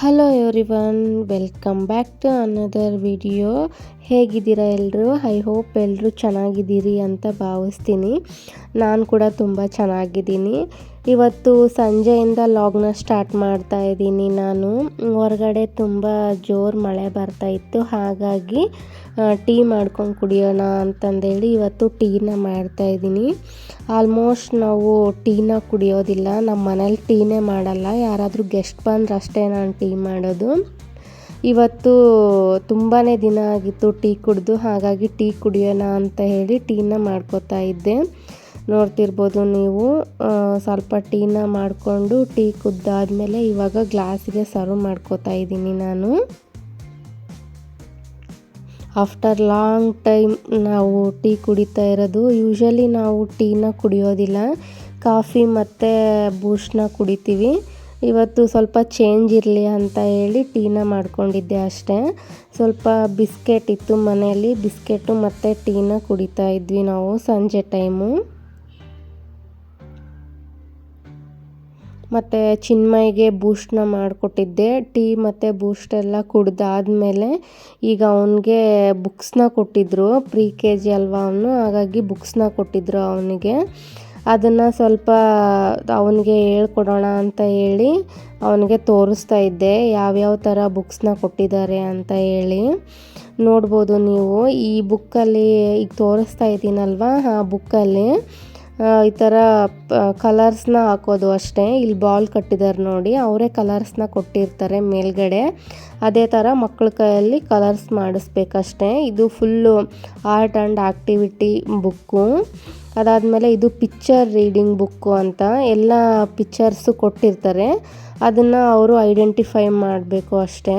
Hello everyone welcome back to another video ಹೇಗಿದ್ದೀರಾ ಎಲ್ಲರೂ I hope ಎಲ್ಲರೂ ಚೆನ್ನಾಗಿದ್ದೀರಿ ಅಂತ ಭಾವಿಸ್ತೀನಿ. ನಾನು ಕೂಡ ತುಂಬ ಚೆನ್ನಾಗಿದ್ದೀನಿ. ಇವತ್ತು ಸಂಜೆಯಿಂದ ಲಾಗ್ನ ಸ್ಟಾರ್ಟ್ ಮಾಡ್ತಾ ಇದ್ದೀನಿ ನಾನು. ಹೊರಗಡೆ ತುಂಬ ಜೋರು ಮಳೆ ಬರ್ತಾ ಇತ್ತು. ಹಾಗಾಗಿ ಟೀ ಮಾಡ್ಕೊಂಡು ಕುಡಿಯೋಣ ಅಂತಂದೇಳಿ ಇವತ್ತು ಟೀನ ಮಾಡ್ತಾ ಇದ್ದೀನಿ. ಆಲ್ಮೋಸ್ಟ್ ನಾವು ಟೀನ ಕುಡಿಯೋದಿಲ್ಲ. ನಮ್ಮ ಮನೇಲಿ ಟೀನೇ ಮಾಡಲ್ಲ. ಯಾರಾದರೂ ಗೆಸ್ಟ್ ಬಂದ್ರೆ ಅಷ್ಟೇ ನಾನು ಟೀ ಮಾಡೋದು. ಇವತ್ತು ತುಂಬಾ ದಿನ ಆಗಿತ್ತು ಟೀ ಕುಡಿದು. ಹಾಗಾಗಿ ಟೀ ಕುಡಿಯೋಣ ಅಂತ ಹೇಳಿ ಟೀನ ಮಾಡ್ಕೋತಾ ಇದ್ದೆ. ನೋಡ್ತಿರ್ಬೋದು ನೀವು. ಸ್ವಲ್ಪ ಟೀನ ಮಾಡಿಕೊಂಡು ಟೀ ಕುದ್ದಾದಮೇಲೆ ಇವಾಗ ಗ್ಲಾಸಿಗೆ ಸರ್ವ್ ಮಾಡ್ಕೋತಾ ಇದ್ದೀನಿ ನಾನು. ಆಫ್ಟರ್ ಲಾಂಗ್ ಟೈಮ್ ನಾವು ಟೀ ಕುಡಿತಾ ಇರೋದು, ಯೂಶಲಿ ನಾವು ಟೀನ ಕುಡಿಯೋದಿಲ್ಲ. ಕಾಫಿ ಮತ್ತು ಬೂಸ್ಟ್ನ ಕುಡಿತೀವಿ. ಇವತ್ತು ಸ್ವಲ್ಪ ಚೇಂಜ್ ಇರಲಿ ಅಂತ ಹೇಳಿ ಟೀನ ಮಾಡ್ಕೊಂಡಿದ್ದೆ ಅಷ್ಟೇ. ಸ್ವಲ್ಪ ಬಿಸ್ಕೆಟ್ ಇತ್ತು ಮನೆಯಲ್ಲಿ, ಬಿಸ್ಕೆಟು ಮತ್ತು ಟೀನ ಕುಡಿತಾ ಇದ್ವಿ ನಾವು ಸಂಜೆ ಟೈಮು. ಮತ್ತು ಚಿನ್ಮಯ್ಗೆ ಬೂಸ್ಟ್ನ ಮಾಡಿಕೊಟ್ಟಿದ್ದೆ. ಟೀ ಮತ್ತು ಬೂಸ್ಟ್ ಎಲ್ಲ ಕುಡಿದಾದ್ಮೇಲೆ ಈಗ ಅವನಿಗೆ ಬುಕ್ಸ್ನ ಕೊಟ್ಟಿದ್ದರು ಪ್ರೀ ಕೆ ಜಿ ಅಲ್ವಾ ಅವನು? ಹಾಗಾಗಿ ಬುಕ್ಸ್ನ ಕೊಟ್ಟಿದ್ದರು ಅವನಿಗೆ. ಅದನ್ನು ಸ್ವಲ್ಪ ಅವನಿಗೆ ಹೇಳ್ಕೊಡೋಣ ಅಂತ ಹೇಳಿ ಅವನಿಗೆ ತೋರಿಸ್ತಾ ಇದ್ದೆ. ಯಾವ್ಯಾವ ಥರ ಬುಕ್ಸ್ನ ಕೊಟ್ಟಿದ್ದಾರೆ ಅಂತ ಹೇಳಿ. ನೋಡ್ಬೋದು ನೀವು. ಈ ಬುಕ್ಕಲ್ಲಿ ಈಗ ತೋರಿಸ್ತಾ ಇದ್ದೀನಲ್ವ? ಆ ಬುಕ್ಕಲ್ಲಿ ಈ ಥರ ಕಲರ್ಸ್ನ ಹಾಕೋದು ಅಷ್ಟೇ. ಇಲ್ಲಿ ಬಾಲ್ ಕಟ್ಟಿದ್ದಾರೆ ನೋಡಿ. ಅವರೇ ಕಲರ್ಸ್ನ ಕೊಟ್ಟಿರ್ತಾರೆ ಮೇಲ್ಗಡೆ. ಅದೇ ಥರ ಮಕ್ಕಳ ಕೈಯಲ್ಲಿ ಕಲರ್ಸ್ ಮಾಡಿಸ್ಬೇಕಷ್ಟೇ. ಇದು full art and activity book ಅದಾದಮೇಲೆ ಇದು ಪಿಕ್ಚರ್ ರೀಡಿಂಗ್ ಬುಕ್ಕು ಅಂತ. ಎಲ್ಲ ಪಿಕ್ಚರ್ಸು ಕೊಟ್ಟಿರ್ತಾರೆ. ಅದನ್ನು ಅವರು ಐಡೆಂಟಿಫೈ ಮಾಡಬೇಕು ಅಷ್ಟೇ.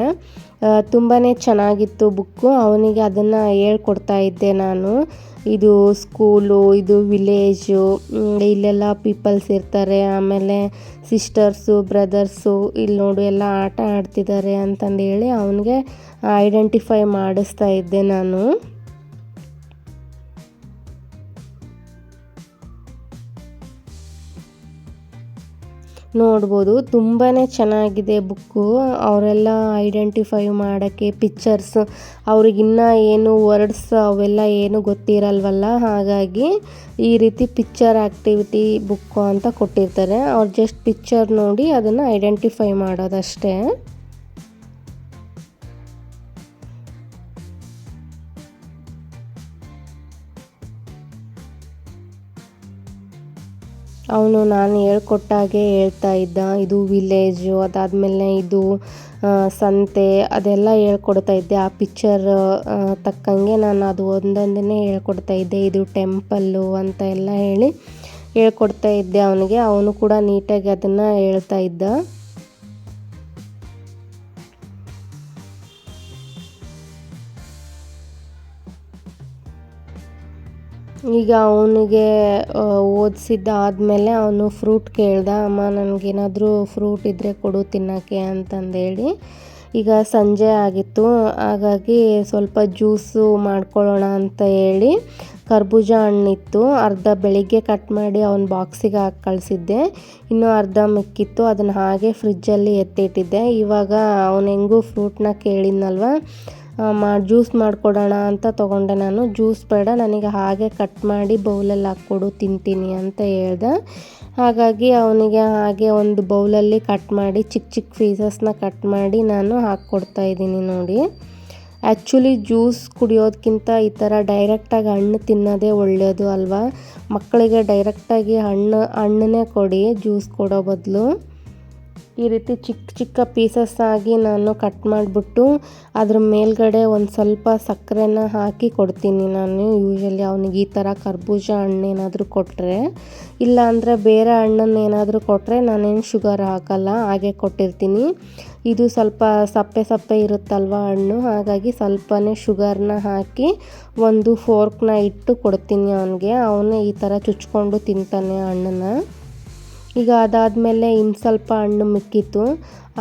ತುಂಬಾ ಚೆನ್ನಾಗಿತ್ತು ಬುಕ್ಕು ಅವನಿಗೆ ಅದನ್ನು ಹೇಳ್ಕೊಡ್ತಾ ಇದ್ದೆ ನಾನು. ಇದು ಸ್ಕೂಲು, ಇದು ವಿಲೇಜು ಇಲ್ಲೆಲ್ಲ ಪೀಪಲ್ಸ್ ಇರ್ತಾರೆ. ಆಮೇಲೆ ಸಿಸ್ಟರ್ಸು, ಬ್ರದರ್ಸು ಇಲ್ಲಿ ನೋಡು ಎಲ್ಲ ಆಟ ಆಡ್ತಿದ್ದಾರೆ ಅಂತಂದೇಳಿ ಅವನಿಗೆ ಐಡೆಂಟಿಫೈ ಮಾಡಿಸ್ತಾ ಇದ್ದೆ ನಾನು. ನೋಡ್ಬೋದು. ತುಂಬಾ ಚೆನ್ನಾಗಿದೆ ಬುಕ್ಕು. ಅವರೆಲ್ಲ ಐಡೆಂಟಿಫೈ ಮಾಡೋಕ್ಕೆ ಪಿಕ್ಚರ್ಸ್ ಅವ್ರಿಗಿನ್ನೂ ಏನು ವರ್ಡ್ಸ್ ಅವೆಲ್ಲ ಏನು ಗೊತ್ತಿರಲ್ವಲ್ಲ, ಹಾಗಾಗಿ ಈ ರೀತಿ ಪಿಕ್ಚರ್ ಆ್ಯಕ್ಟಿವಿಟಿ ಬುಕ್ಕು ಅಂತ ಕೊಟ್ಟಿರ್ತಾರೆ. ಅವ್ರು ಜಸ್ಟ್ ಪಿಕ್ಚರ್ ನೋಡಿ ಅದನ್ನು ಐಡೆಂಟಿಫೈ ಮಾಡೋದಷ್ಟೇ. ಅವನು ನಾನು ಹೇಳ್ಕೊಟ್ಟಾಗೆ ಹೇಳ್ತಾ ಇದ್ದ. ಇದು ವಿಲೇಜು ಅದಾದಮೇಲೆ ಇದು ಸಂತೆ, ಅದೆಲ್ಲ ಹೇಳ್ಕೊಡ್ತಾ ಇದ್ದೆ. ಆ ಪಿಕ್ಚರ್ ತಕ್ಕಂಗೆ ನಾನು ಅದು ಒಂದೊಂದನ್ನೇ ಹೇಳ್ಕೊಡ್ತಾ ಇದ್ದೆ. ಇದು ಟೆಂಪಲ್ಲು ಅಂತ ಎಲ್ಲ ಹೇಳಿ ಹೇಳ್ಕೊಡ್ತಾ ಇದ್ದೆ ಅವನಿಗೆ. ಅವನು ಕೂಡ ನೀಟಾಗಿ ಅದನ್ನು ಹೇಳ್ತಾ ಇದ್ದ. ಈಗ ಅವನಿಗೆ ಓದಿಸಿದ್ದಾದಮೇಲೆ ಅವನು ಫ್ರೂಟ್ ಕೇಳ್ದ, ಅಮ್ಮ, ನನಗೇನಾದರೂ ಫ್ರೂಟ್ ಇದ್ದರೆ ಕೊಡು ತಿನ್ನೋಕ್ಕೆ ಅಂತಂದೇಳಿ ಈಗ ಸಂಜೆ ಆಗಿತ್ತು. ಹಾಗಾಗಿ ಸ್ವಲ್ಪ ಜ್ಯೂಸು ಮಾಡ್ಕೊಳ್ಳೋಣ ಅಂತ ಹೇಳಿ ಕರ್ಬೂಜ ಹಣ್ಣಿತ್ತು. ಅರ್ಧ ಬೆಳಿಗ್ಗೆ ಕಟ್ ಮಾಡಿ ಅವನ ಬಾಕ್ಸಿಗೆ ಹಾಕಿ ಕಳಿಸಿದ್ದೆ. ಇನ್ನೂ ಅರ್ಧ ಮಿಕ್ಕಿತ್ತು. ಅದನ್ನು ಹಾಗೆ ಫ್ರಿಜ್ಜಲ್ಲಿ ಎತ್ತಿಟ್ಟಿದ್ದೆ. ಇವಾಗ ಅವನು ಹೆಂಗೂ ಫ್ರೂಟ್ನ ಕೇಳಿದ್ನಲ್ವ? ಮಾ, ಜ್ಯೂಸ್ ಮಾಡಿಕೊಡೋಣ ಅಂತ ತೊಗೊಂಡೆ ನಾನು. ಜ್ಯೂಸ್ ಬೇಡ, ನನಗೆ ಹಾಗೆ ಕಟ್ ಮಾಡಿ ಬೌಲಲ್ಲಿ ಹಾಕ್ಕೊಡು, ತಿಂತೀನಿ ಅಂತ ಹೇಳ್ದೆ. ಹಾಗಾಗಿ ಅವನಿಗೆ ಹಾಗೆ ಒಂದು ಬೌಲಲ್ಲಿ ಕಟ್ ಮಾಡಿ, ಚಿಕ್ಕ ಚಿಕ್ಕ ಪೀಸಸ್ನ ಕಟ್ ಮಾಡಿ ನಾನು ಹಾಕ್ಕೊಡ್ತಾ ಇದ್ದೀನಿ ನೋಡಿ. ಆ್ಯಕ್ಚುಲಿ ಜ್ಯೂಸ್ ಕುಡಿಯೋದಕ್ಕಿಂತ ಈ ಥರ ಡೈರೆಕ್ಟಾಗಿ ಹಣ್ಣು ತಿನ್ನೋದೇ ಒಳ್ಳೆಯದು ಅಲ್ವಾ? ಮಕ್ಕಳಿಗೆ ಡೈರೆಕ್ಟಾಗಿ ಹಣ್ಣು, ಹಣ್ಣನ್ನೇ ಕೊಡಿ, ಜ್ಯೂಸ್ ಕೊಡೋ ಬದಲು. ಈ ರೀತಿ ಚಿಕ್ಕ ಚಿಕ್ಕ ಪೀಸಸ್ ಆಗಿ ನಾನು ಕಟ್ ಮಾಡಿಬಿಟ್ಟು ಅದ್ರ ಮೇಲ್ಗಡೆ ಒಂದು ಸ್ವಲ್ಪ ಸಕ್ಕರೆನ ಹಾಕಿ ಕೊಡ್ತೀನಿ ನಾನು. ಯೂಶಲಿ ಅವನಿಗೆ ಈ ಥರ ಕರ್ಬೂಜ ಹಣ್ಣೇನಾದರೂ ಕೊಟ್ಟರೆ ಇಲ್ಲ ಅಂದರೆ ಬೇರೆ ಹಣ್ಣನ್ನು ಏನಾದರೂ ಕೊಟ್ಟರೆ ನಾನೇನು ಶುಗರ್ ಹಾಕಲ್ಲ, ಹಾಗೆ ಕೊಟ್ಟಿರ್ತೀನಿ. ಇದು ಸ್ವಲ್ಪ ಸಪ್ಪೆ ಸಪ್ಪೆ ಇರುತ್ತಲ್ವ ಹಣ್ಣು, ಹಾಗಾಗಿ ಸ್ವಲ್ಪನೇ ಶುಗರ್ನ ಹಾಕಿ ಒಂದು ಫೋರ್ಕ್ನ ಇಟ್ಟು ಕೊಡ್ತೀನಿ ಅವನಿಗೆ. ಅವನೇ ಈ ಥರ ಚುಚ್ಕೊಂಡು ತಿಂತಾನೆ ಹಣ್ಣನ್ನು. ಈಗ ಅದಾದಮೇಲೆ ಇನ್ನು ಸ್ವಲ್ಪ ಹಣ್ಣು ಮಿಕ್ಕಿತ್ತು.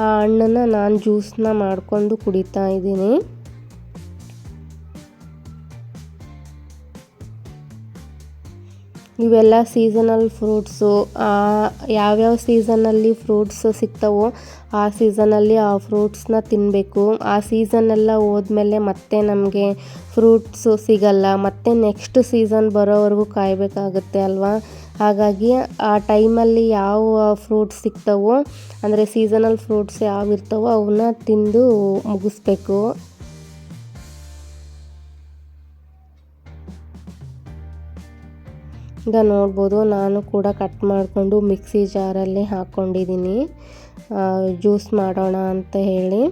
ಆ ಹಣ್ಣನ್ನು ನಾನು ಜ್ಯೂಸನ್ನ ಮಾಡಿಕೊಂಡು ಕುಡಿತಾ ಇದ್ದೀನಿ. ಇವೆಲ್ಲ ಸೀಸನಲ್ ಫ್ರೂಟ್ಸು ಯಾವ್ಯಾವ ಸೀಸನಲ್ಲಿ ಫ್ರೂಟ್ಸ್ ಸಿಗ್ತವೋ ಆ ಸೀಸನಲ್ಲಿ ಆ ಫ್ರೂಟ್ಸ್ನ ತಿನ್ನಬೇಕು ಆ ಸೀಸನ್ನೆಲ್ಲ ಹೋದ್ಮೇಲೆ ಮತ್ತೆ ನಮಗೆ ಫ್ರೂಟ್ಸು ಸಿಗಲ್ಲ. ಮತ್ತೆ ನೆಕ್ಸ್ಟ್ ಸೀಸನ್ ಬರೋವರೆಗೂ ಕಾಯಬೇಕಾಗುತ್ತೆ ಅಲ್ವಾ? ಹಾಗಾಗಿ ಆ ಟೈಮಲ್ಲಿ ಯಾವ ಫ್ರೂಟ್ಸ್ ಸಿಗ್ತವೋ, ಅಂದರೆ ಸೀಸನಲ್ ಫ್ರೂಟ್ಸ್ ಯಾವ ಇರ್ತವೋ ಅವನ್ನ ತಿಂದು ಮುಗಿಸ್ಬೇಕು. ಈಗ ನೋಡ್ಬೋದು, ನಾನು ಕೂಡ ಕಟ್ ಮಾಡಿಕೊಂಡು ಮಿಕ್ಸಿ ಜಾರಲ್ಲಿ ಹಾಕ್ಕೊಂಡಿದ್ದೀನಿ ಜ್ಯೂಸ್ ಮಾಡೋಣ ಅಂತ ಹೇಳಿ.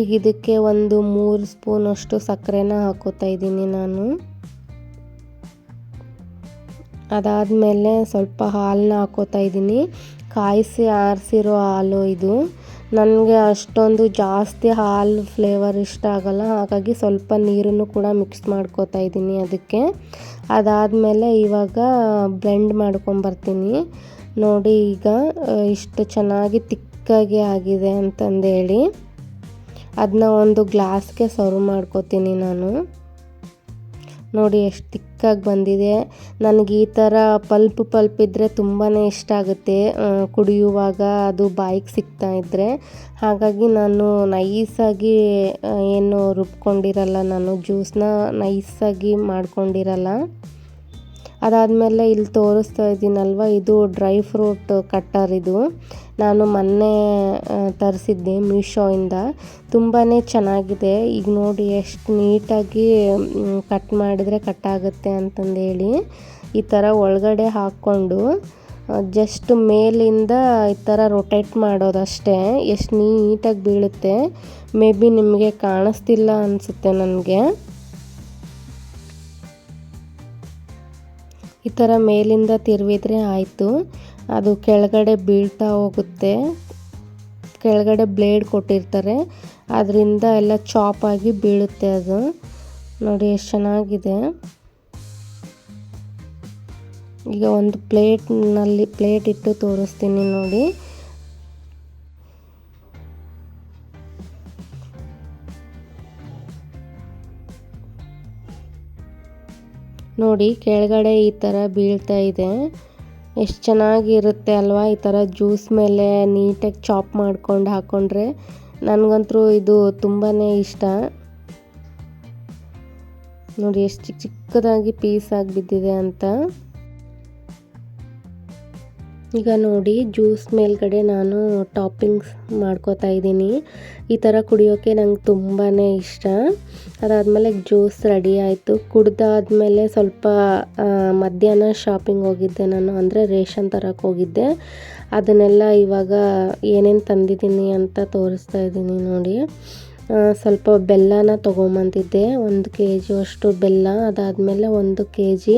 ಈಗ ಇದಕ್ಕೆ ಒಂದು ಮೂರು ಸ್ಪೂನಷ್ಟು ಸಕ್ಕರೆನ ಹಾಕೋತಾ ಇದ್ದೀನಿ ನಾನು. ಅದಾದಮೇಲೆ ಸ್ವಲ್ಪ ಹಾಲನ್ನ ಹಾಕೋತಾ ಇದ್ದೀನಿ. ಕಾಯಿಸಿ ಆರಿಸಿರೋ ಹಾಲು ಇದು. ನನಗೆ ಅಷ್ಟೊಂದು ಜಾಸ್ತಿ ಹಾಲು ಫ್ಲೇವರ್ ಇಷ್ಟ ಆಗಲ್ಲ. ಹಾಗಾಗಿ ಸ್ವಲ್ಪ ನೀರನ್ನು ಕೂಡ ಮಿಕ್ಸ್ ಮಾಡ್ಕೋತಾ ಇದ್ದೀನಿ ಅದಕ್ಕೆ. ಅದಾದಮೇಲೆ ಇವಾಗ ಬ್ಲೆಂಡ್ ಮಾಡ್ಕೊಂಬರ್ತೀನಿ. ನೋಡಿ ಈಗ ಇಷ್ಟು ಚೆನ್ನಾಗಿ ತಿಕ್ಕಾಗಿ ಆಗಿದೆ ಅಂತಂದೇಳಿ. ಅದನ್ನ ಒಂದು ಗ್ಲಾಸ್ಗೆ ಸರ್ವ್ ಮಾಡ್ಕೋತೀನಿ ನಾನು. ನೋಡಿ ಎಷ್ಟು ತಿಕ್ಕಾಗಿ ಬಂದಿದೆ. ನನಗೆ ಈ ಥರ ಪಲ್ಪ್ ಪಲ್ಪ್ ಇದ್ದರೆ ತುಂಬಾ ಇಷ್ಟ ಆಗುತ್ತೆ. ಕುಡಿಯುವಾಗ ಅದು ಬಾಯಿಗೆ ಸಿಗ್ತಾ ಇದ್ದರೆ ಹಾಗಾಗಿ ನಾನು ನೈಸಾಗಿ ಏನು ರುಬ್ಕೊಂಡಿರಲ್ಲ ನಾನು, ಜ್ಯೂಸ್ನ ನೈಸಾಗಿ ಮಾಡ್ಕೊಂಡಿರಲ್ಲ. ಅದಾದಮೇಲೆ ಇಲ್ಲಿ ತೋರಿಸ್ತಾ ಇದ್ದೀನಲ್ವ? ಇದು ಡ್ರೈ ಫ್ರೂಟ್ ಕಟ್ಟರ್ ಇದು. ನಾನು ಮೊನ್ನೆ ತರಿಸಿದ್ದೆ ಮೀಶೋಯಿಂದ. ತುಂಬಾ ಚೆನ್ನಾಗಿದೆ. ಈಗ ನೋಡಿ ಎಷ್ಟು ನೀಟಾಗಿ ಕಟ್ ಮಾಡಿದರೆ ಕಟ್ಟಾಗುತ್ತೆ ಅಂತಂದೇಳಿ ಈ ಥರ ಒಳಗಡೆ ಹಾಕ್ಕೊಂಡು ಜಸ್ಟ್ ಮೇಲಿಂದ ಈ ಥರ ರೊಟೇಟ್ ಮಾಡೋದಷ್ಟೇ. ಎಷ್ಟು ನೀಟಾಗಿ ಬೀಳುತ್ತೆ. ಮೇ ಬಿ ನಿಮಗೆ ಕಾಣಿಸ್ತಿಲ್ಲ ಅನಿಸುತ್ತೆ ನನಗೆ. ಈ ಥರ ಮೇಲಿಂದ ತಿರುವಿದ್ರೆ ಆಯಿತು. ಅದು ಕೆಳಗಡೆ ಬೀಳ್ತಾ ಹೋಗುತ್ತೆ. ಕೆಳಗಡೆ ಬ್ಲೇಡ್ ಕೊಟ್ಟಿರ್ತಾರೆ. ಅದರಿಂದ ಎಲ್ಲ ಚಾಪ್ ಆಗಿ ಬೀಳುತ್ತೆ ಅದು. ನೋಡಿ, ಎಷ್ಟು ಚೆನ್ನಾಗಿದೆ. ಈಗ ಒಂದು ಪ್ಲೇಟ್ನಲ್ಲಿ, ಪ್ಲೇಟ್ ಇಟ್ಟು ತೋರಿಸ್ತೀನಿ ನೋಡಿ. ನೋಡಿ, ಕೆಳಗಡೆ ಈ ಥರ ಬೀಳ್ತಾ ಇದೆ. ಎಷ್ಟು ಚೆನ್ನಾಗಿರುತ್ತೆ ಅಲ್ವಾ ಈ ಥರ ಜ್ಯೂಸ್ ಮೇಲೆ ನೀಟಾಗಿ ಚಾಪ್ ಮಾಡ್ಕೊಂಡು ಹಾಕ್ಕೊಂಡ್ರೆ ನನಗಂತೂ ಇದು ತುಂಬಾ ಇಷ್ಟ. ನೋಡಿ, ಎಷ್ಟು ಚಿಕ್ಕ ಚಿಕ್ಕದಾಗಿ ಪೀಸ್ ಆಗಿ ಬಿದ್ದಿದೆ ಅಂತ. ಈಗ ನೋಡಿ, ಜ್ಯೂಸ್ ಮೇಲ್ಗಡೆ ನಾನು ಟಾಪಿಂಗ್ಸ್ ಮಾಡ್ಕೋತಾ ಇದ್ದೀನಿ. ಈ ಥರ ಕುಡಿಯೋಕ್ಕೆ ನಂಗೆ ತುಂಬಾ ಇಷ್ಟ. ಅದಾದಮೇಲೆ ಜ್ಯೂಸ್ ರೆಡಿ ಆಯಿತು. ಕುಡ್ದಾದಮೇಲೆ ಸ್ವಲ್ಪ ಮಧ್ಯಾಹ್ನ ಶಾಪಿಂಗ್ ಹೋಗಿದ್ದೆ ನಾನು. ಅಂದರೆ ರೇಷನ್ ತರಕ್ಕೆ ಹೋಗಿದ್ದೆ. ಅದನ್ನೆಲ್ಲ ಇವಾಗ ಏನೇನು ತಂದಿದ್ದೀನಿ ಅಂತ ತೋರಿಸ್ತಾ ಇದ್ದೀನಿ ನೋಡಿ. ಸ್ವಲ್ಪ ಬೆಲ್ಲನ ತೊಗೊಂಬಂದಿದ್ದೆ. ಒಂದು ಕೆ ಜಿ ಅಷ್ಟು ಬೆಲ್ಲ. ಅದಾದಮೇಲೆ ಒಂದು ಕೆ ಜಿ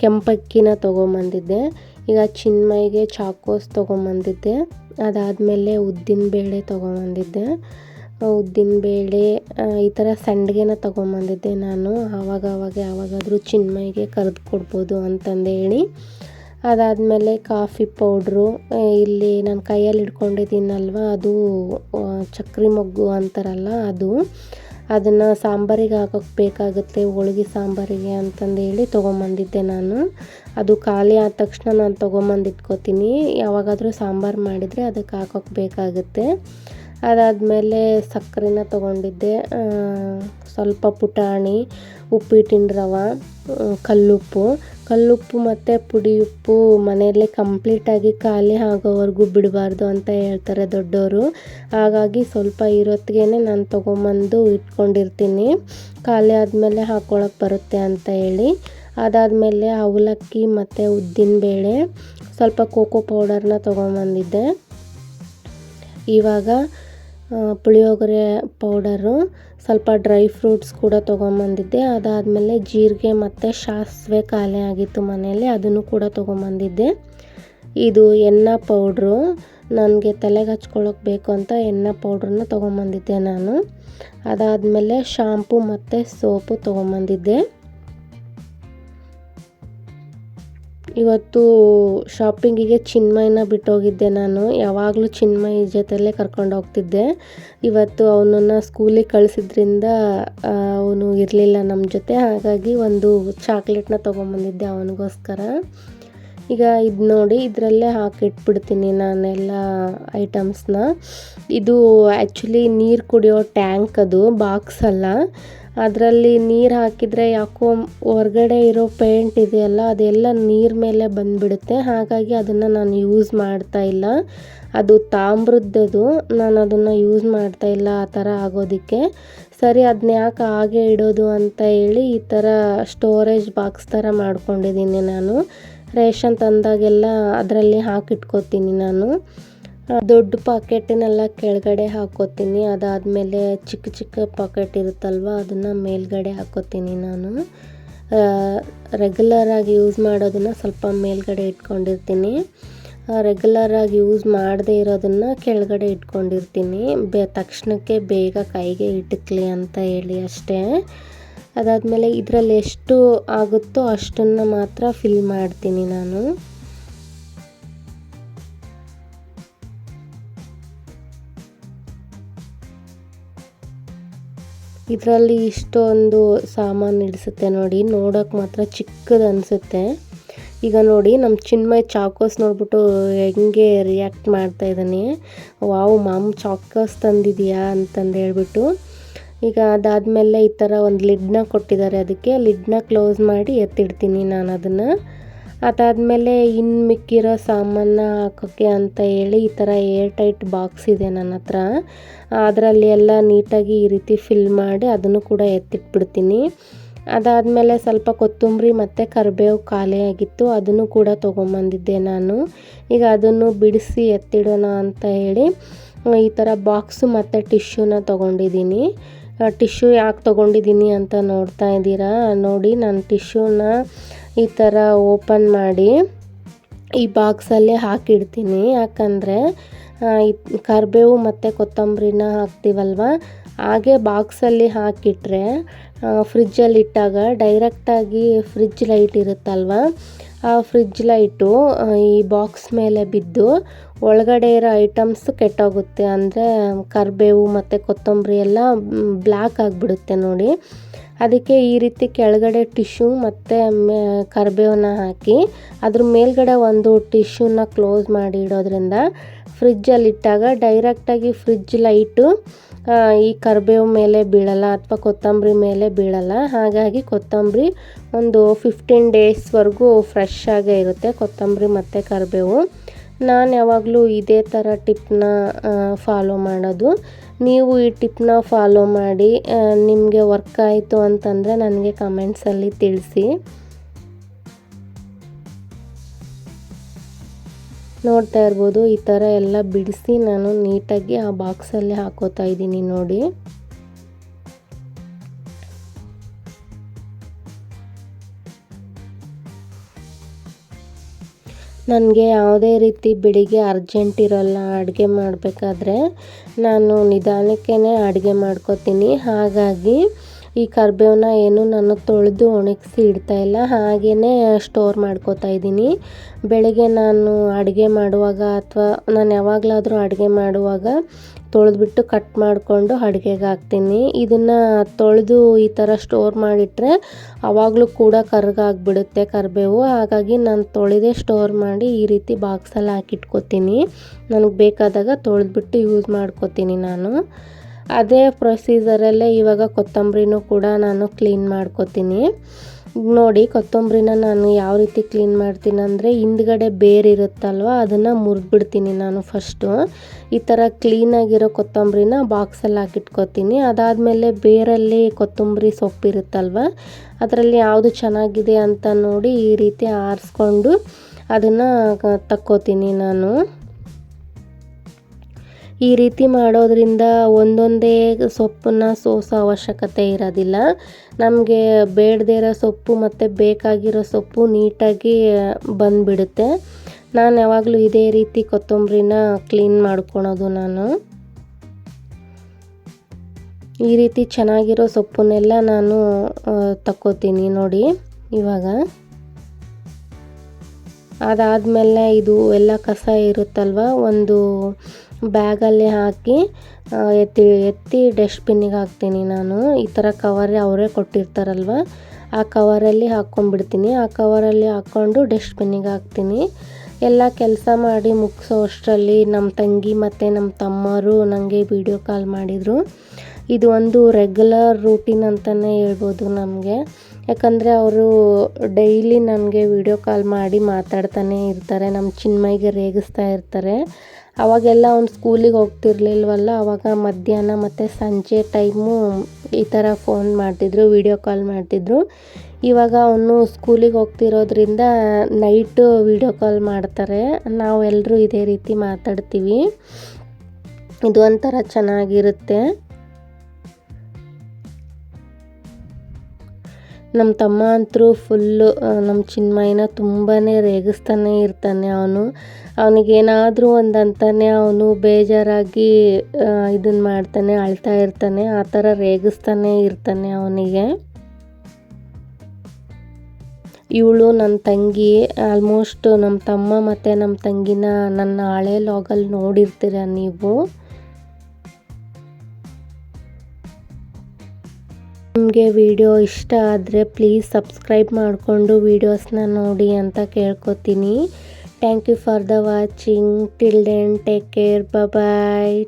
ಕೆಂಪಕ್ಕಿನ ತೊಗೊಂಬಂದಿದ್ದೆ. ಈಗ ಚಿನ್ಮೈಗೆ ಚಾಕೋಸ್ ತೊಗೊಂಬಂದಿದ್ದೆ. ಅದಾದಮೇಲೆ ಉದ್ದಿನ ಬೇಳೆ ತೊಗೊಂಬಂದಿದ್ದೆ. ಉದ್ದಿನಬೇಳೆ ಈ ಥರ ಸಂಡಿಗೆನ ತೊಗೊಂಬಂದಿದ್ದೆ ನಾನು. ಆವಾಗ ಆವಾಗ ಯಾವಾಗಾದರೂ ಚಿನ್ಮೈಗೆ ಕರೆದು ಕೊಡ್ಬೋದು ಅಂತಂದೇಳಿ. ಅದಾದಮೇಲೆ ಕಾಫಿ ಪೌಡ್ರು ಇಲ್ಲಿ ನಾನು ಕೈಯಲ್ಲಿ ಹಿಡ್ಕೊಂಡಿದ್ದೀನಲ್ವ, ಅದು ಚಕ್ರಿ ಮೊಗ್ಗು ಅಂತಾರಲ್ಲ ಅದು. ಅದನ್ನು ಸಾಂಬಾರಿಗೆ ಹಾಕೋಕ್ಕೆ ಬೇಕಾಗುತ್ತೆ, ಹೋಳಿಗೆ ಸಾಂಬಾರಿಗೆ ಅಂತಂದೇಳಿ ತೊಗೊಂಬಂದಿದ್ದೆ ನಾನು. ಅದು ಖಾಲಿ ಆದ ತಕ್ಷಣ ನಾನು ತೊಗೊಂಬಂದಿಟ್ಕೋತೀನಿ. ಯಾವಾಗಾದರೂ ಸಾಂಬಾರು ಮಾಡಿದರೆ ಅದಕ್ಕೆ ಹಾಕೋಕ್ಕೆ ಬೇಕಾಗುತ್ತೆ. ಅದಾದಮೇಲೆ ಸಕ್ಕರೆನ ತೊಗೊಂಡಿದ್ದೆ. ಸ್ವಲ್ಪ ಪುಟಾಣಿ, ಉಪ್ಪಿಟ್ಟಿನ ರವೆ ಕಲ್ಲುಪ್ಪು. ಕಲ್ಲುಪ್ಪು ಮತ್ತು ಪುಡಿ ಉಪ್ಪು ಮನೆಯಲ್ಲೇ ಕಂಪ್ಲೀಟಾಗಿ ಖಾಲಿ ಆಗೋವರೆಗೂ ಬಿಡಬಾರ್ದು ಅಂತ ಹೇಳ್ತಾರೆ ದೊಡ್ಡವರು ಹಾಗಾಗಿ ಸ್ವಲ್ಪ ಇರೋತ್ತಿಗೆ ನಾನು ತೊಗೊಂಬಂದು ಇಟ್ಕೊಂಡಿರ್ತೀನಿ. ಖಾಲಿ ಆದಮೇಲೆ ಹಾಕ್ಕೊಳಕ್ಕೆ ಬರುತ್ತೆ ಅಂತ ಹೇಳಿ. ಅದಾದಮೇಲೆ ಅವಲಕ್ಕಿ ಮತ್ತು ಉದ್ದಿನಬೇಳೆ ಸ್ವಲ್ಪ ಕೋಕೋ ಪೌಡರ್ನ ತೊಗೊಂಬಂದಿದ್ದೆ. ಇವಾಗ ಪುಳಿಯೋಗರೆ ಪೌಡರು, ಸ್ವಲ್ಪ ಡ್ರೈ ಫ್ರೂಟ್ಸ್ ಕೂಡ ತೊಗೊಂಬಂದಿದ್ದೆ. ಅದಾದಮೇಲೆ ಜೀರಿಗೆ ಮತ್ತು ಸಾಸಿವೆ ಖಾಲಿ ಆಗಿತ್ತು ಮನೆಯಲ್ಲಿ, ಅದನ್ನು ಕೂಡ ತೊಗೊಂಬಂದಿದ್ದೆ. ಇದು ಎಣ್ಣೆ ಪೌಡ್ರು. ನನಗೆ ತಲೆಗೆ ಹಚ್ಕೊಳ್ಳೋಕೆ ಬೇಕು ಅಂತ ಎಣ್ಣೆ ಪೌಡ್ರನ್ನ ತೊಗೊಂಬಂದಿದ್ದೆ ನಾನು. ಅದಾದಮೇಲೆ ಶಾಂಪು ಮತ್ತು ಸೋಪು ತೊಗೊಂಬಂದಿದ್ದೆ. ಇವತ್ತು ಶಾಪಿಂಗಿಗೆ ಚಿನ್ಮಯನ ಬಿಟ್ಟೋಗಿದ್ದೆ ನಾನು. ಯಾವಾಗಲೂ ಚಿನ್ಮಯ ಜೊತೆಲೇ ಕರ್ಕೊಂಡು ಹೋಗ್ತಿದ್ದೆ. ಇವತ್ತು ಅವನನ್ನು ಸ್ಕೂಲಿಗೆ ಕಳಿಸಿದ್ರಿಂದ ಅವನು ಇರಲಿಲ್ಲ ನಮ್ಮ ಜೊತೆ. ಹಾಗಾಗಿ ಒಂದು ಚಾಕ್ಲೇಟ್ನ ತೊಗೊಂಬಂದಿದ್ದೆ ಅವನಿಗೋಸ್ಕರ. ಈಗ ಇದು ನೋಡಿ, ಇದರಲ್ಲೇ ಹಾಕಿಟ್ಬಿಡ್ತೀನಿ ನಾನೆಲ್ಲ ಐಟಮ್ಸ್ನ ಇದು ಆ್ಯಕ್ಚುಲಿ ನೀರು ಕುಡಿಯೋ ಟ್ಯಾಂಕ್ ಅದು ಬಾಕ್ಸ್ ಅಲ್ಲ. ಅದರಲ್ಲಿ ನೀರು ಹಾಕಿದರೆ ಯಾಕೋ ಹೊರಗಡೆ ಇರೋ ಪೇಂಟ್ ಇದೆಯಲ್ಲ, ಅದೆಲ್ಲ ನೀರು ಮೇಲೆ ಬಂದುಬಿಡುತ್ತೆ. ಹಾಗಾಗಿ ಅದನ್ನು ನಾನು ಯೂಸ್ ಮಾಡ್ತಾ ಇಲ್ಲ. ಅದು ತಾಮ್ರದ್ದದು, ನಾನು ಅದನ್ನು ಯೂಸ್ ಮಾಡ್ತಾ ಇಲ್ಲ ಆ ಥರ ಆಗೋದಕ್ಕೆ. ಸರಿ ಅದನ್ನ ಯಾಕೆ ಹಾಗೆ ಇಡೋದು ಅಂತ ಹೇಳಿ ಈ ಥರ ಸ್ಟೋರೇಜ್ ಬಾಕ್ಸ್ ಥರ ಮಾಡ್ಕೊಂಡಿದ್ದೀನಿ ನಾನು. ರೇಷನ್ ತಂದಾಗೆಲ್ಲ ಅದರಲ್ಲಿ ಹಾಕಿಟ್ಕೋತೀನಿ ನಾನು. ದೊಡ್ಡ ಪಾಕೆಟನ್ನೆಲ್ಲ ಕೆಳಗಡೆ ಹಾಕೋತೀನಿ. ಅದಾದಮೇಲೆ ಚಿಕ್ಕ ಚಿಕ್ಕ ಪಾಕೆಟ್ ಇರುತ್ತಲ್ವ, ಅದನ್ನು ಮೇಲ್ಗಡೆ ಹಾಕೋತೀನಿ ನಾನು. ರೆಗ್ಯುಲರಾಗಿ ಯೂಸ್ ಮಾಡೋದನ್ನು ಸ್ವಲ್ಪ ಮೇಲ್ಗಡೆ ಇಟ್ಕೊಂಡಿರ್ತೀನಿ. ರೆಗ್ಯುಲರಾಗಿ ಯೂಸ್ ಮಾಡದೇ ಇರೋದನ್ನು ಕೆಳಗಡೆ ಇಟ್ಕೊಂಡಿರ್ತೀನಿ. ಬೆ, ತಕ್ಷಣಕ್ಕೆ ಬೇಗ ಕೈಗೆ ಇಟಕ್ಲಿ ಅಂತ ಹೇಳಿ ಅಷ್ಟೇ. ಅದಾದಮೇಲೆ ಇದರಲ್ಲಿ ಎಷ್ಟು ಆಗುತ್ತೋ ಅಷ್ಟನ್ನು ಮಾತ್ರ ಫಿಲ್ ಮಾಡ್ತೀನಿ ನಾನು. ಇದರಲ್ಲಿ ಇಷ್ಟೊಂದು ಸಾಮಾನು ಇಡಿಸುತ್ತೆ ನೋಡಿ. ನೋಡೋಕೆ ಮಾತ್ರ ಚಿಕ್ಕದು ಅನಿಸುತ್ತೆ. ಈಗ ನೋಡಿ ನಮ್ಮ ಚಿನ್ಮಯ್ ಚಾಕೋಸ್ ನೋಡ್ಬಿಟ್ಟು ಹೆಂಗೆ ರಿಯಾಕ್ಟ್ ಮಾಡ್ತಾ ಇದ್ದಾನೆ. ವಾವ್, ಮಾಮ್ ಚಾಕೋಸ್ ತಂದಿದೆಯಾ ಅಂತಂದು ಹೇಳ್ಬಿಟ್ಟು. ಈಗ ಅದಾದಮೇಲೆ ಈ ಥರ ಒಂದು ಲಿಡ್ನ ಕೊಟ್ಟಿದ್ದಾರೆ. ಅದಕ್ಕೆ ಲಿಡ್ನ ಕ್ಲೋಸ್ ಮಾಡಿ ಎತ್ತಿಡ್ತೀನಿ ನಾನು ಅದನ್ನು. ಅದಾದಮೇಲೆ ಇನ್ನು ಮಿಕ್ಕಿರೋ ಸಾಮಾನ ಹಾಕೋಕ್ಕೆ ಅಂತ ಹೇಳಿ ಈ ಥರ ಏರ್ ಟೈಟ್ ಬಾಕ್ಸ್ ಇದೆ ನನ್ನ ಹತ್ರ. ಅದರಲ್ಲಿ ಎಲ್ಲ ನೀಟಾಗಿ ಈ ರೀತಿ ಫಿಲ್ ಮಾಡಿ ಅದನ್ನು ಕೂಡ ಎತ್ತಿಟ್ಬಿಡ್ತೀನಿ. ಅದಾದಮೇಲೆ ಸ್ವಲ್ಪ ಕೊತ್ತಂಬರಿ ಮತ್ತು ಕರಿಬೇವು ಖಾಲಿಯಾಗಿತ್ತು ಅದನ್ನು ಕೂಡ ತೊಗೊಂಬಂದಿದ್ದೆ ನಾನು. ಈಗ ಅದನ್ನು ಬಿಡಿಸಿ ಎತ್ತಿಡೋಣ ಅಂತ ಹೇಳಿ ಈ ಥರ ಬಾಕ್ಸು ಮತ್ತು ಟಿಶ್ಯೂನ ತೊಗೊಂಡಿದ್ದೀನಿ. ಟಿಶ್ಯೂ ಯಾಕೆ ತೊಗೊಂಡಿದ್ದೀನಿ ಅಂತ ನೋಡ್ತಾ ಇದ್ದೀರಾ? ನೋಡಿ, ನಾನು ಟಿಶ್ಯೂನ ಈ ಥರ ಓಪನ್ ಮಾಡಿ ಈ ಬಾಕ್ಸಲ್ಲೇ ಹಾಕಿಡ್ತೀನಿ. ಯಾಕಂದರೆ ಕರಿಬೇವು ಮತ್ತು ಕೊತ್ತಂಬರಿನ ಹಾಕ್ತೀವಲ್ವ? ಹಾಗೆ ಬಾಕ್ಸಲ್ಲಿ ಹಾಕಿಟ್ರೆ ಫ್ರಿಜ್ಜಲ್ಲಿ ಇಟ್ಟಾಗ ಡೈರೆಕ್ಟಾಗಿ ಫ್ರಿಜ್ ಲೈಟ್ ಇರುತ್ತಲ್ವ? ಆ ಫ್ರಿಜ್ ಲೈಟು ಈ ಬಾಕ್ಸ್ ಮೇಲೆ ಬಿದ್ದು ಒಳಗಡೆ ಇರೋ ಐಟಮ್ಸ್ ಕೆಟ್ಟೋಗುತ್ತೆ. ಅಂದರೆ, ಕರಿಬೇವು ಮತ್ತು ಕೊತ್ತಂಬರಿ ಎಲ್ಲ ಬ್ಲ್ಯಾಕ್ ಆಗಿಬಿಡುತ್ತೆ ನೋಡಿ. ಅದಕ್ಕೆ ಈ ರೀತಿ ಕೆಳಗಡೆ ಟಿಶ್ಯೂ ಮತ್ತು ಕರಿಬೇವನ್ನ ಹಾಕಿ ಅದ್ರ ಮೇಲ್ಗಡೆ ಒಂದು ಟಿಶ್ಯೂನ ಕ್ಲೋಸ್ ಮಾಡಿ ಇಡೋದ್ರಿಂದ ಫ್ರಿಜ್ಜಲ್ಲಿಟ್ಟಾಗ ಡೈರೆಕ್ಟಾಗಿ ಫ್ರಿಜ್ ಲೈಟು ಈ ಕರಿಬೇವು ಮೇಲೆ ಬೀಳಲ್ಲ ಅಥವಾ ಕೊತ್ತಂಬರಿ ಮೇಲೆ ಬೀಳಲ್ಲ. ಹಾಗಾಗಿ ಕೊತ್ತಂಬರಿ ಒಂದು ಫಿಫ್ಟೀನ್ ಡೇಸ್ವರೆಗೂ ಫ್ರೆಶ್ ಆಗೇ ಇರುತ್ತೆ, ಕೊತ್ತಂಬರಿ ಮತ್ತು ಕರಿಬೇವು. ನಾನು ಯಾವಾಗಲೂ ಇದೇ ಥರ ಟಿಪ್ನ ಫಾಲೋ ಮಾಡೋದು. ನೀವು ಈ ಟಿಪ್ನ ಫಾಲೋ ಮಾಡಿ ನಿಮಗೆ ವರ್ಕ್ ಆಯಿತು ಅಂತಂದರೆ ನನಗೆ ಕಮೆಂಟ್ಸಲ್ಲಿ ತಿಳಿಸಿ. ನೋಡ್ತಾ ಇರ್ಬೋದು, ಈ ಥರ ಎಲ್ಲ ಬಿಡಿಸಿ ನಾನು ನೀಟಾಗಿ ಆ ಬಾಕ್ಸಲ್ಲಿ ಹಾಕೋತಾ ಇದ್ದೀನಿ ನೋಡಿ. ನನಗೆ ಯಾವುದೇ ರೀತಿ ಬೆಳಿಗ್ಗೆ ಅರ್ಜೆಂಟ್ ಇರೋಲ್ಲ, ಅಡುಗೆ ಮಾಡಬೇಕಾದ್ರೆ ನಾನು ನಿಧಾನಕ್ಕೇ ಅಡುಗೆ ಮಾಡ್ಕೋತೀನಿ. ಹಾಗಾಗಿ ಈ ಕರಿಬೇವನ್ನ ಏನು ನಾನು ತೊಳೆದು ಒಣಗಿಸಿ ಇಡ್ತಾಯಿಲ್ಲ ಹಾಗೆಯೇ ಸ್ಟೋರ್ ಮಾಡ್ಕೋತಾ ಇದ್ದೀನಿ. ಬೆಳಗ್ಗೆ ನಾನು ಅಡುಗೆ ಮಾಡುವಾಗ ಅಥವಾ ನಾನು ಯಾವಾಗಲಾದರೂ ಅಡುಗೆ ಮಾಡುವಾಗ ತೊಳೆದ್ಬಿಟ್ಟು ಕಟ್ ಮಾಡಿಕೊಂಡು ಅಡುಗೆಗೆ ಹಾಕ್ತೀನಿ. ಇದನ್ನು ತೊಳೆದು ಈ ಥರ ಸ್ಟೋರ್ ಮಾಡಿಟ್ರೆ ಆವಾಗಲೂ ಕೂಡ ಕರ್ಗಾಗ್ಬಿಡುತ್ತೆ ಕರಿಬೇವು. ಹಾಗಾಗಿ ನಾನು ತೊಳೆದೇ ಸ್ಟೋರ್ ಮಾಡಿ ಈ ರೀತಿ ಬಾಕ್ಸಲ್ಲಿ ಹಾಕಿಟ್ಕೋತೀನಿ. ನನಗೆ ಬೇಕಾದಾಗ ತೊಳೆದ್ಬಿಟ್ಟು ಯೂಸ್ ಮಾಡ್ಕೋತೀನಿ ನಾನು. ಅದೇ ಪ್ರೊಸೀಜರಲ್ಲೇ ಇವಾಗ ಕೊತ್ತಂಬರಿನೂ ಕೂಡ ನಾನು ಕ್ಲೀನ್ ಮಾಡ್ಕೋತೀನಿ. ನೋಡಿ ಕೊತ್ತಂಬರಿನ ನಾನು ಯಾವ ರೀತಿ ಕ್ಲೀನ್ ಮಾಡ್ತೀನಿ ಅಂದರೆ ಹಿಂದ್ಗಡೆ ಬೇರಿರುತ್ತಲ್ವ ಅದನ್ನು ಮುರಿದ್ಬಿಡ್ತೀನಿ ನಾನು ಫಸ್ಟು ಈ ಥರ ಕ್ಲೀನಾಗಿರೋ ಕೊತ್ತಂಬರಿನ ಬಾಕ್ಸಲ್ಲಿ ಹಾಕಿಟ್ಕೋತೀನಿ. ಅದಾದಮೇಲೆ ಬೇರಲ್ಲಿ ಕೊತ್ತಂಬರಿ ಸೊಪ್ಪಿರುತ್ತಲ್ವ ಅದರಲ್ಲಿ ಯಾವುದು ಚೆನ್ನಾಗಿದೆ ಅಂತ ನೋಡಿ ಈ ರೀತಿ ಆರಿಸ್ಕೊಂಡು ಅದನ್ನು ತಕ್ಕೋತೀನಿ ನಾನು. ಈ ರೀತಿ ಮಾಡೋದ್ರಿಂದ ಒಂದೊಂದೇ ಸೊಪ್ಪನ್ನು ಸೋಸೋ ಅವಶ್ಯಕತೆ ಇರೋದಿಲ್ಲ. ನಮಗೆ ಬೇಡದೇ ಇರೋ ಸೊಪ್ಪು ಮತ್ತು ಬೇಕಾಗಿರೋ ಸೊಪ್ಪು ನೀಟಾಗಿ ಬಂದುಬಿಡುತ್ತೆ. ನಾನು ಯಾವಾಗಲೂ ಇದೇ ರೀತಿ ಕೊತ್ತಂಬರಿನ ಕ್ಲೀನ್ ಮಾಡ್ಕೊಳೋದು ನಾನು. ಈ ರೀತಿ ಚೆನ್ನಾಗಿರೋ ಸೊಪ್ಪನ್ನೆಲ್ಲ ನಾನು ತಕ್ಕೋತೀನಿ ನೋಡಿ ಇವಾಗ. ಅದಾದಮೇಲೆ ಇದು ಎಲ್ಲ ಕಸ ಇರುತ್ತಲ್ವ, ಒಂದು ಬ್ಯಾಗಲ್ಲಿ ಹಾಕಿ ಎತ್ತಿ ಎತ್ತಿ ಡಸ್ಟ್ಬಿನ್ನಿಗೆ ಹಾಕ್ತೀನಿ ನಾನು. ಈ ಥರ ಕವರ್ ಅವರೇ ಕೊಟ್ಟಿರ್ತಾರಲ್ವ, ಆ ಕವರಲ್ಲಿ ಹಾಕ್ಕೊಂಡ್ಬಿಡ್ತೀನಿ. ಆ ಕವರಲ್ಲಿ ಹಾಕ್ಕೊಂಡು ಡಸ್ಟ್ಬಿನ್ನಿಗೆ ಹಾಕ್ತೀನಿ. ಎಲ್ಲ ಕೆಲಸ ಮಾಡಿ ಮುಗಿಸೋ ಅಷ್ಟರಲ್ಲಿ ನಮ್ಮ ತಂಗಿ ಮತ್ತು ನಮ್ಮ ತಮ್ಮರು ನನಗೆ ವಿಡಿಯೋ ಕಾಲ್ ಮಾಡಿದರು. ಇದು ಒಂದು ರೆಗ್ಯುಲರ್ ರೂಟೀನ್ ಅಂತಲೇ ಹೇಳ್ಬೋದು ನಮಗೆ. ಯಾಕಂದರೆ ಅವರು ಡೈಲಿ ನನಗೆ ವಿಡಿಯೋ ಕಾಲ್ ಮಾಡಿ ಮಾತಾಡ್ತಾನೆ ಇರ್ತಾರೆ ನಮ್ಮ ಚಿನ್ಮಯ್ಗೆ ರೇಗಿಸ್ತಾ ಇರ್ತಾರೆ. ಅವಾಗೆಲ್ಲ ಅವ್ನು ಸ್ಕೂಲಿಗೆ ಹೋಗ್ತಿರ್ಲಿಲ್ವಲ್ಲ, ಅವಾಗ ಮಧ್ಯಾಹ್ನ ಮತ್ತು ಸಂಜೆ ಟೈಮು ಈ ಥರ ಫೋನ್ ಮಾಡ್ತಿದ್ರು ವಿಡಿಯೋ ಕಾಲ್ ಮಾಡ್ತಿದ್ರು. ಇವಾಗ ಅವನು ಸ್ಕೂಲಿಗೆ ಹೋಗ್ತಿರೋದ್ರಿಂದ ನೈಟು ವಿಡಿಯೋ ಕಾಲ್ ಮಾಡ್ತಾರೆ. ನಾವೆಲ್ಲರೂ ಇದೇ ರೀತಿ ಮಾತಾಡ್ತೀವಿ. ಇದು ಒಂಥರ ಚೆನ್ನಾಗಿರುತ್ತೆ. ನಮ್ಮ ತಮ್ಮ ಅಂತೂ ಫುಲ್ಲು ನಮ್ಮ ಚಿನ್ಮಯನ ತುಂಬಾ ರೇಗಿಸ್ತಾನೆ ಇರ್ತಾನೆ ಅವನು. ಅವನಿಗೇನಾದರೂ ಒಂದು ಅಂತಾನೆ ಅವನು ಬೇಜಾರಾಗಿ ಇದನ್ನು ಮಾಡ್ತಾನೆ, ಅಳ್ತಾ ಇರ್ತಾನೆ. ಆ ಥರ ರೇಗಿಸ್ತಾನೆ ಇರ್ತಾನೆ ಅವನಿಗೆ. ಇವಳು ನನ್ನ ತಂಗಿ ಆಲ್ಮೋಸ್ಟ್ ನಮ್ಮ ತಮ್ಮ ಮತ್ತು ನಮ್ಮ ತಂಗಿನ ನನ್ನ ಹಳೆ ಲಾಗಲ್ಲಿ ನೋಡಿರ್ತೀರ ನೀವು. ನಿಮಗೆ ವಿಡಿಯೋ ಇಷ್ಟ ಆದರೆ ಪ್ಲೀಸ್ ಸಬ್ಸ್ಕ್ರೈಬ್ ಮಾಡಿಕೊಂಡು ವೀಡಿಯೋಸ್ನ ನೋಡಿ ಅಂತ ಕೇಳ್ಕೊತೀನಿ. Thank you for the watching till then take care bye